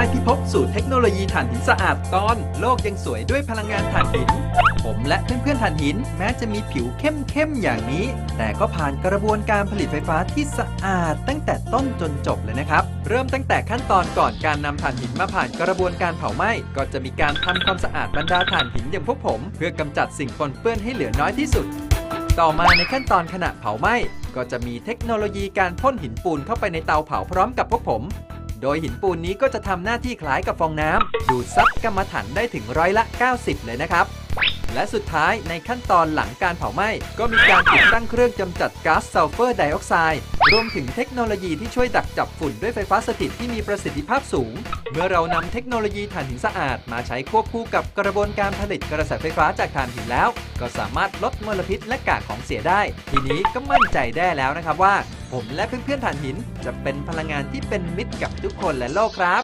ต้พิภพสู่เทคโนโลยีถ่านหินสะอาดตอน โลกยังสวยด้วยพลังงานถ่านหิน ผมและเพื่อนๆถ่านหิน แม้จะมีผิวเข้มๆอย่างนี้ แต่ก็ผ่านกระบวนการผลิตไฟฟ้าที่สะอาด ตั้งแต่ต้นจนจบเลยนะครับ เริ่มตั้งแต่ขั้นตอนก่อนการนำถ่านหินมาผ่านกระบวนการเผาไหม้ก็จะมีการทำความสะอาดบรรดาถ่านหินอย่างพวกผม เพื่อกำจัดสิ่งปนเปื้อนให้เหลือน้อยที่สุด ต่อมาในขั้นตอนขณะเผาไหม้ก็จะมีเทคโนโลยีการพ่นหินปูนเข้าไปในเตาเผาพร้อมกับพวกผม โดยหินปูนนี้ก็จะทำหน้าที่คล้ายกับฟองน้ำดูดซับกรรมฐานได้ถึงร้อยละ 90 เลยนะครับ และสุดท้ายในขั้นตอนหลังการเผาไหม้ ก็มีการติดตั้งเครื่องกำจัดก๊าซซัลเฟอร์ไดออกไซด์รวมถึงเทคโนโลยีที่ช่วยดักจับฝุ่นด้วยไฟฟ้าสถิตที่มีประสิทธิภาพสูง เมื่อเรานำเทคโนโลยีถ่านหินสะอาด มาใช้ควบคู่กับกระบวนการผลิตกระแสไฟฟ้าจากถ่านหินแล้ว ก็สามารถลดมลพิษและกากของเสียได้ ทีนี้ก็มั่นใจได้แล้วนะครับว่า ผมและเพื่อนๆถ่านหิน จะเป็นพลังงานที่เป็นมิตรกับทุกคนและโลกครับ